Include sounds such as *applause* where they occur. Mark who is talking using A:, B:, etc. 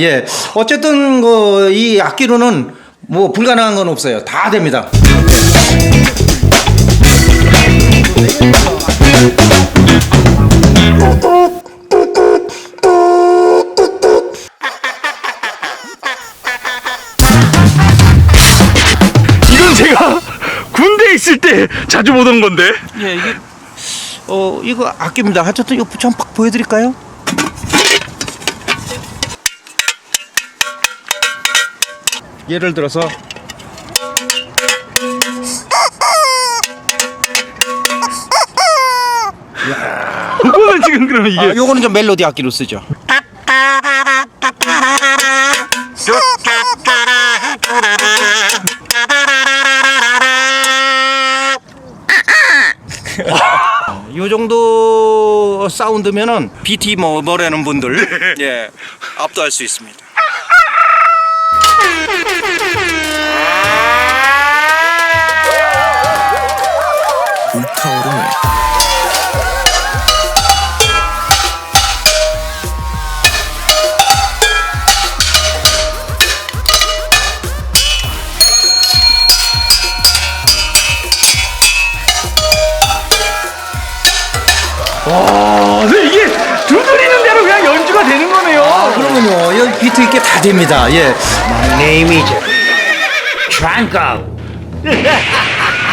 A: 예, 어쨌든 그 이 악기로는 뭐 불가능한 건 없어요. 다 됩니다.
B: 이건 제가 군대에 있을 때 자주 보던 건데.
A: 예, 이게 어 이거 악기입니다. 어쨌든 이거 좀팍 보여드릴까요? 예를 들어서
B: 그거는 지금 그러면 이게
A: 아, 요거는 좀 멜로디 악기로 쓰죠. 요 정도 사운드면은 BT 뭐 뭐라는 분들 *laughs* 예 압도할 수 있습니다.
B: 와, 근데 이게 두드리는 대로 그냥 연주가 되는 거네요.
A: 아, 비트 있게 다 됩니다. 예. My name is Franco. *laughs*